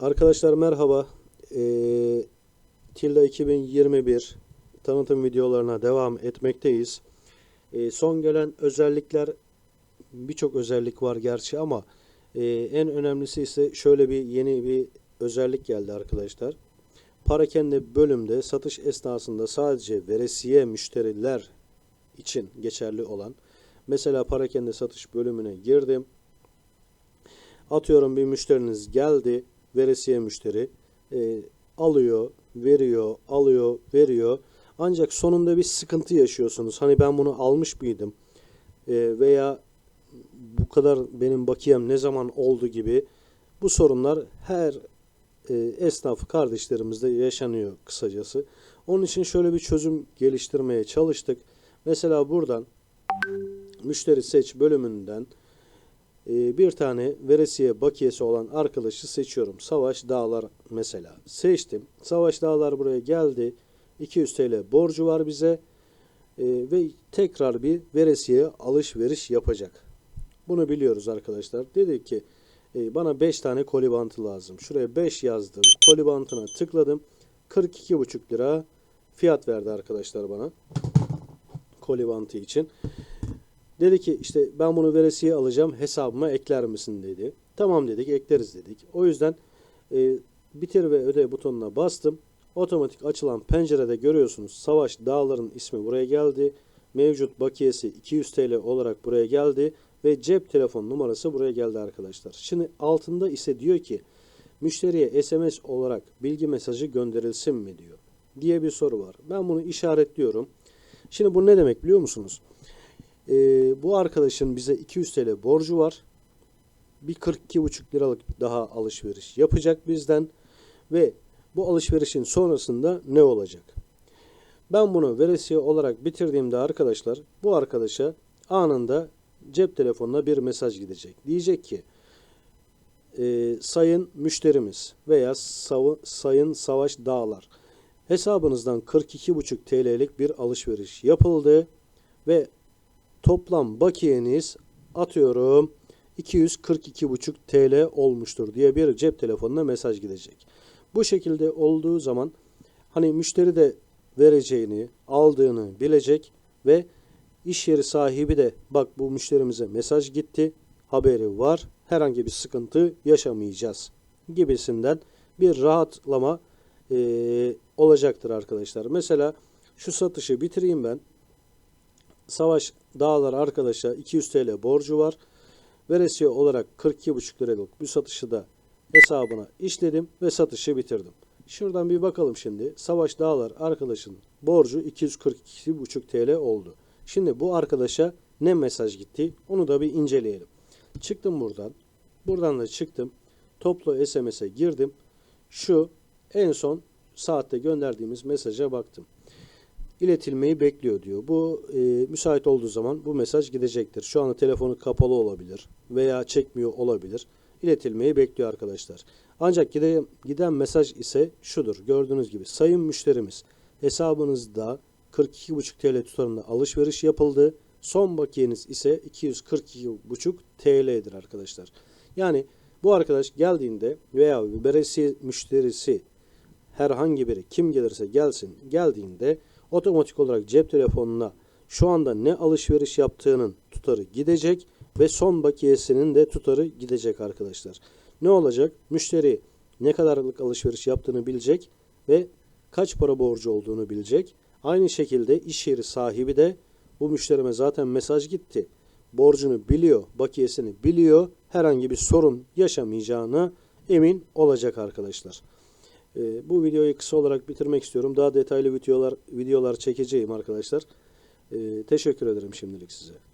Arkadaşlar merhaba. Ee, Tilda 2021 tanıtım videolarına devam etmekteyiz. Ee, son gelen özellikler birçok özellik var gerçi ama e, en önemlisi ise şöyle bir yeni bir özellik geldi arkadaşlar. Parakende bölümde satış esnasında sadece veresiye müşteriler için geçerli olan mesela parakende satış bölümüne girdim. Atıyorum bir müşteriniz geldi, veresiye müşteri e, alıyor, veriyor, alıyor, veriyor. Ancak sonunda bir sıkıntı yaşıyorsunuz. Hani ben bunu almış mıydım? E, veya bu kadar benim bakiyem ne zaman oldu gibi bu sorunlar her e, esnaf kardeşlerimizde yaşanıyor kısacası. Onun için şöyle bir çözüm geliştirmeye çalıştık. Mesela buradan müşteri seç bölümünden e, bir tane veresiye bakiyesi olan arkadaşı seçiyorum. Savaş Dağlar mesela. Seçtim. Savaş Dağlar buraya geldi. 200 TL borcu var bize. E, ve tekrar bir veresiye alışveriş yapacak. Bunu biliyoruz arkadaşlar. Dedi ki bana 5 tane koli bantı lazım. Şuraya 5 yazdım. Koli bantına tıkladım. 42,5 lira fiyat verdi arkadaşlar bana. Koli bantı için. Dedi ki işte ben bunu veresiye alacağım hesabıma ekler misin dedi. Tamam dedik ekleriz dedik. O yüzden e, bitir ve öde butonuna bastım. Otomatik açılan pencerede görüyorsunuz Savaş Dağlar'ın ismi buraya geldi. Mevcut bakiyesi 200 TL olarak buraya geldi. Ve cep telefon numarası buraya geldi arkadaşlar. Şimdi altında ise diyor ki müşteriye SMS olarak bilgi mesajı gönderilsin mi diyor. Diye bir soru var. Ben bunu işaretliyorum. Şimdi bu ne demek biliyor musunuz? Ee, bu arkadaşın bize 200 TL borcu var. Bir 42,5 liralık daha alışveriş yapacak bizden. Ve bu alışverişin sonrasında ne olacak? Ben bunu veresiye olarak bitirdiğimde arkadaşlar bu arkadaşa anında cep telefonuna bir mesaj gidecek. Diyecek ki e, sayın müşterimiz veya sav- sayın Savaş Dağlar hesabınızdan 42,5 TL'lik bir alışveriş yapıldı ve toplam bakiyeniz atıyorum 242,5 TL olmuştur diye bir cep telefonuna mesaj gidecek. Bu şekilde olduğu zaman hani müşteri de vereceğini, aldığını bilecek ve iş yeri sahibi de bak bu müşterimize mesaj gitti, haberi var, herhangi bir sıkıntı yaşamayacağız gibisinden bir rahatlama eee, olacaktır arkadaşlar. Mesela şu satışı bitireyim ben. Savaş Dağlar arkadaşa 200 TL borcu var. Veresiye olarak 42,5 liralık bir satışı da hesabına işledim ve satışı bitirdim. Şuradan bir bakalım şimdi. Savaş Dağlar arkadaşın borcu 242,5 TL oldu. Şimdi bu arkadaşa ne mesaj gitti onu da bir inceleyelim. Çıktım buradan. Buradan da çıktım. Toplu SMS'e girdim. Şu en son saatte gönderdiğimiz mesaja baktım iletilmeyi bekliyor diyor. Bu e, müsait olduğu zaman bu mesaj gidecektir. Şu anda telefonu kapalı olabilir veya çekmiyor olabilir. İletilmeyi bekliyor arkadaşlar. Ancak gide, giden mesaj ise şudur. Gördüğünüz gibi sayın müşterimiz hesabınızda 42,5 TL tutarında alışveriş yapıldı. Son bakiyeniz ise 242,5 TL'dir arkadaşlar. Yani bu arkadaş geldiğinde veya veresiye müşterisi herhangi biri kim gelirse gelsin geldiğinde otomatik olarak cep telefonuna şu anda ne alışveriş yaptığının tutarı gidecek ve son bakiyesinin de tutarı gidecek arkadaşlar. Ne olacak? Müşteri ne kadarlık alışveriş yaptığını bilecek ve kaç para borcu olduğunu bilecek. Aynı şekilde iş yeri sahibi de bu müşterime zaten mesaj gitti. Borcunu biliyor, bakiyesini biliyor. Herhangi bir sorun yaşamayacağına emin olacak arkadaşlar. Ee, bu videoyu kısa olarak bitirmek istiyorum. Daha detaylı videolar videolar çekeceğim arkadaşlar. Ee, teşekkür ederim şimdilik size.